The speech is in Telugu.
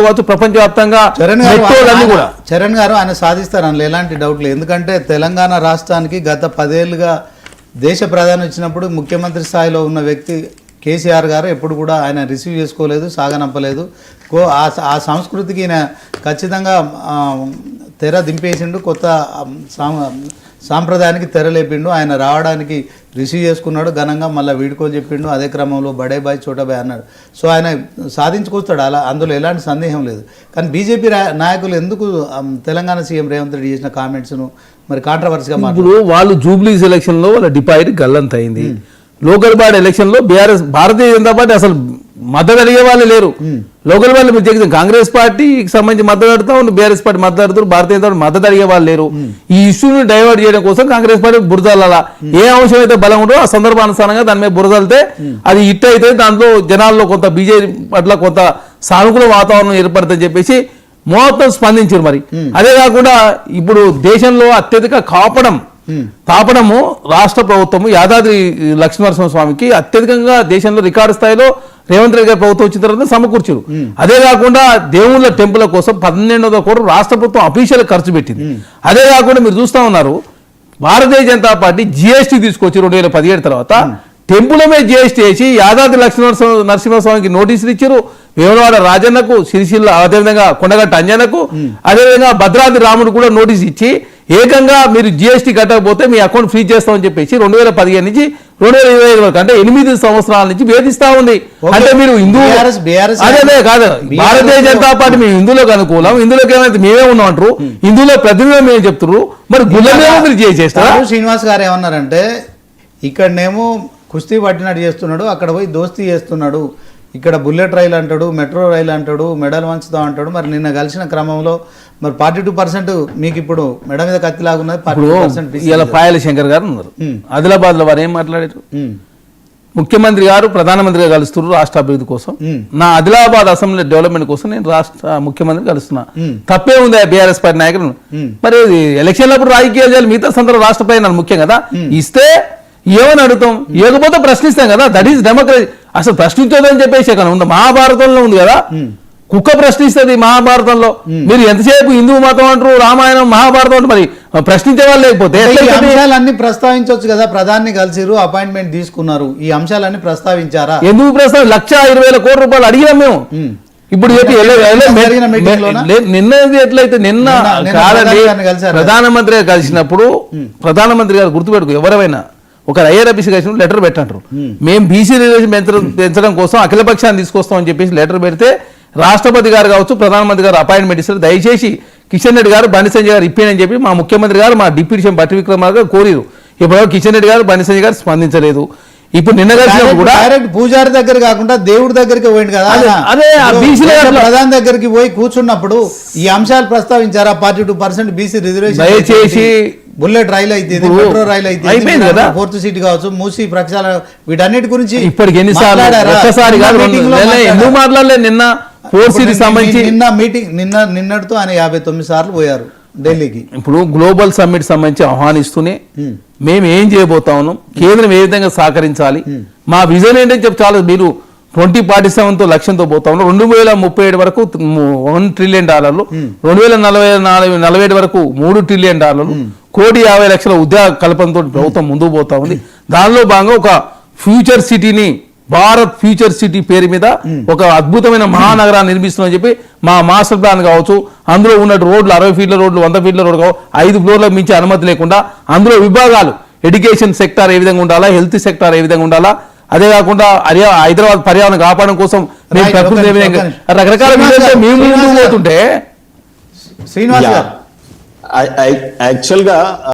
కావచ్చు ప్రపంచవ్యాప్తంగా చరణ్ గారు ఆయన- కూడా. చరణ్ గారు ఆయన సాధిస్తారు అందులో ఎలాంటి డౌట్ లేదు. ఎందుకంటే తెలంగాణ రాష్ట్రానికి గత పదేళ్ళుగా దేశ ప్రధాని వచ్చినప్పుడు ముఖ్యమంత్రి స్థాయిలో ఉన్న వ్యక్తి కేసీఆర్ గారు ఎప్పుడు కూడా ఆయన రిసీవ్ చేసుకోలేదు సాగనంపలేదు. కో ఆ సంస్కృతికి ఈయన ఖచ్చితంగా తెర దింపేసిండు. కొత్త సాంప్రదాయానికి తెర లేపిండు ఆయన రావడానికి రిసీవ్ చేసుకున్నాడు ఘనంగా మళ్ళీ వీడుకోలు చెప్పిండు అదే క్రమంలో బడే బాయ్ చోటబాయ్ అన్నాడు. సో ఆయన సాధించుకొస్తాడు అలా అందులో ఎలాంటి సందేహం లేదు. కానీ బీజేపీ నాయకులు ఎందుకు తెలంగాణ సీఎం రేవంత్ రెడ్డి చేసిన కామెంట్స్ను మరి కాంట్రవర్సీగా ఇప్పుడు వాళ్ళు జూబ్లీస్ ఎలక్షన్లో వాళ్ళ డిపాజిట్ గల్లంత అయింది లోకల్ బాడీ ఎలక్షన్లో బీఆర్ఎస్ భారతీయ జనతా పార్టీ అసలు మద్దతు అడిగే వాళ్ళు లేరు. లోకల్ వాళ్ళు మీరు చెప్తే కాంగ్రెస్ పార్టీకి సంబంధించి మద్దతు ఉంది బీఆర్ఎస్ పార్టీ మద్దతు భారతీయ జనతా పార్టీ మద్దతు అడిగే వాళ్ళు లేరు. ఈ ఇష్యూని డైవర్ట్ చేయడం కోసం కాంగ్రెస్ పార్టీ బురదల ఏ అంశం అయితే బలం ఉంటుందో ఆ సందర్భానుసారంగా దాని మీద బురదలితే అది హిట్ అయితే దాంట్లో జనాల్లో కొంత బీజేపీ పట్ల కొంత సానుకూల వాతావరణం ఏర్పడుతుందని చెప్పేసి మొత్తం స్పందించారు మరి. అదే కాకుండా ఇప్పుడు దేశంలో అత్యధిక కాపడం తాపడము రాష్ట్ర ప్రభుత్వము యాదాద్రి లక్ష్మీనరసింహ స్వామికి అత్యధికంగా దేశంలో రికార్డు స్థాయిలో రేవంత్ రెడ్డి గారి ప్రభుత్వం వచ్చిన తర్వాత సమకూర్చారు. అదే కాకుండా దేవుళ్ళ టెంపుల్ కోసం పన్నెండు వందల కోట్లు రాష్ట్ర ప్రభుత్వం అఫీషియల్ ఖర్చు పెట్టింది. అదే కాకుండా మీరు చూస్తా ఉన్నారు భారతీయ జనతా పార్టీ జిఎస్టీ తీసుకొచ్చి రెండు వేల పదిహేడు తర్వాత టెంపుల్ మీద జిఎస్టీ వేసి యాదాద్రి లక్ష్మీ నరసింహస్వామికి నోటీసులు ఇచ్చారు. వేమనవాడ రాజన్నకు సిరిసిల్ల అదేవిధంగా కొండగట్ట అంజనకు అదేవిధంగా భద్రాద్రి రాముడు కూడా నోటీస్ ఇచ్చి ఏకంగా మీరు జిఎస్టీ కట్టకపోతే మీ అకౌంట్ ఫ్రీజ్ చేస్తామని చెప్పేసి రెండు వేల పదిహేను నుంచి రెండు వేల ఇరవై ఐదు వరకు అంటే ఎనిమిది సంవత్సరాల నుంచి వేధిస్తా ఉంది. అంటే మీరు హిందూ అదే కాదు. భారతీయ జనతా పార్టీ మేము హిందువులకు అనుకూలం. హిందువులకు ఏమైతే మేమే ఉన్నాం అంటారు. హిందువుల ప్రతినిధులు మేము చెప్తున్నారు? మరి గుళ్ళమేమో మీరు చేసేస్తారా శ్రీనివాస్ గారు ఏమన్నారంటే ఇక్కడనేమో కుస్తీ పట్టినట్టు చేస్తున్నాడు అక్కడ పోయి దోస్తీ చేస్తున్నాడు. ఇక్కడ బుల్లెట్ రైలు అంటాడు మెట్రో రైలు అంటాడు మెడల్ వంచుతా అంటాడు. మరి నిన్న కలిసిన క్రమంలో మరి ఫార్టీ టూ పర్సెంట్ మీకు ఇప్పుడు మెడ మీద కత్తిలాగున్నది ఇలా పాయల శంకర్ గారు ఉన్నారు. ఆదిలాబాద్లో వారు ఏం మాట్లాడారు? ముఖ్యమంత్రి గారు ప్రధానమంత్రి గారు కలుస్తున్నారు రాష్ట్ర అభివృద్ధి కోసం. నా ఆదిలాబాద్ అసెంబ్లీ డెవలప్మెంట్ కోసం నేను రాష్ట్ర ముఖ్యమంత్రి కలుస్తున్నా. తప్పే ఉంది బీఆర్ఎస్ పార్టీ నాయకులు? మరి ఎలక్షన్లప్పుడు రాజకీయాలు చేయాలి మిగతా సందర్భం రాష్ట్ర ప్రయోజనాలు ముఖ్యం కదా. ఇస్తే ఏమని అడుగుతాం? ఇవ్వకపోతే ప్రశ్నిస్తాం కదా. దట్ ఈస్ డెమోక్రసీ అసలు ప్రశ్నించదని చెప్పేసి ఇక్కడ ఉంది మహాభారతంలో ఉంది కదా. కుక్క ప్రశ్నిస్తుంది మహాభారతంలో. మీరు ఎంతసేపు హిందూ మతం అంటారు రామాయణం మహాభారతం అంటారు మరి ప్రశ్నించే వాళ్ళు లేకపోతే ఈ అంశాలన్నీ ప్రస్తావించవచ్చు కదా. ప్రధాని కలిసిరు అపాయింట్మెంట్ తీసుకున్నారు. ఈ అంశాలన్నీ ప్రస్తావించారా? ఎందుకు ప్రస్తుతం లక్ష ఇరవై వేల కోట్ల రూపాయలు అడిగినాం మేము. ఇప్పుడు నిన్న ఎట్లయితే నిన్న కాదండి. ప్రధానమంత్రి గారు కలిసినప్పుడు ప్రధానమంత్రి గారు గుర్తుపెట్టుకో ఎవరైనా. ఒక ఐఆర్ ఆఫీస్ కలిసిన లెటర్ పెట్టంటారు మేము. బీసీ రిజర్వేషన్ పెంచడం పెంచడం కోసం అఖిలపక్షాన్ని తీసుకొస్తాం అని చెప్పేసి లెటర్ పెడితే రాష్ట్రపతి గారు కావచ్చు ప్రధానమంత్రి గారు అపాయింట్మెంట్ ఇస్తారు. దయచేసి కిషన్ రెడ్డి గారు బండి సంజయ్ గారు ఇప్పేనని చెప్పి మా ముఖ్యమంత్రి గారు మా డిప్యూటీ సీఎం బట్టి విక్రమార్ గారు కోరిరు. ఇప్పుడు కిషన్ రెడ్డి గారు బండి సంజయ్ గారు స్పందించలేదు. ఇప్పుడు నిన్న కూడా డైరెక్ట్ పూజారి దగ్గర కాకుండా దేవుడి దగ్గరికి పోయింది కదా. అదే- ప్రధాని దగ్గరికి పోయి కూర్చున్నప్పుడు ఈ అంశాలు ప్రస్తావించారా. Forty two percent BC reservation దయచేసి బుల్లెట్ రైలు అయితే మెట్రో రైలు అయితే కదా. ఫోర్త్ సీట్ కావచ్చు మూసి ప్రక్షాళన వీటన్నిటి గురించి ఇప్పటికి ఎన్నిసార్లు? ఒక్కసారి? ఎందుకు మాట్లాడలేదు? నిన్న ఫోర్ సంబంధించి నిన్న మీటింగ్ నిన్న నిన్నటితో ఆయన యాభై తొమ్మిది సార్లు పోయారు ఢిల్లీకి. ఇప్పుడు గ్లోబల్ సమ్మిట్ సంబంధించి ఆహ్వానిస్తూనే మేము ఏం చేయబోతా ఉన్నాం? కేంద్రం ఏ విధంగా సహకరించాలి? మా విజన్ ఏంటని చెప్పి చాలా మీరు ట్వంటీ ఫార్టీ సెవెన్తో లక్ష్యంతో పోతా ఉన్నాం. రెండు వేల ముప్పై ఏడు వరకు వన్ ట్రిలియన్ డాలర్లు. రెండు వేల నలభై నాలుగు నలభై ఏడు వరకు మూడు ట్రిలియన్ డాలర్లు. కోటి యాభై లక్షల ఉద్యోగ కల్పనతో ప్రభుత్వం ముందుకు పోతా ఉంది దానిలో భాగంగా ఒక ఫ్యూచర్ సిటీని భారత్ ఫ్యూచర్ సిటీ పేరు మీద ఒక అద్భుతమైన మహానగరాన్ని నిర్మిస్తున్నామని చెప్పి మా మాస్టర్ ప్లాన్ కావచ్చు అందులో ఉన్న రోడ్లు అరవై ఫీట్ల రోడ్లు వంద ఫీట్ల రోడ్లు కావచ్చు ఐదు ఫ్లోర్లకు మించి అనుమతి లేకుండా అందులో విభాగాలు ఎడ్యుకేషన్ సెక్టార్ ఏ విధంగా ఉండాలా హెల్త్ సెక్టార్ ఏ విధంగా ఉండాలా అదే కాకుండా హైదరాబాద్ పర్యావరణ కాపాడడం కోసం మేము ప్రకృతి. రకరకాల శ్రీనివాస్ విధంగా గారు, మేము ముందుకు శ్రీనివాస్ గారు. పోతుంటే శ్రీనివాస్ యాక్చువల్గా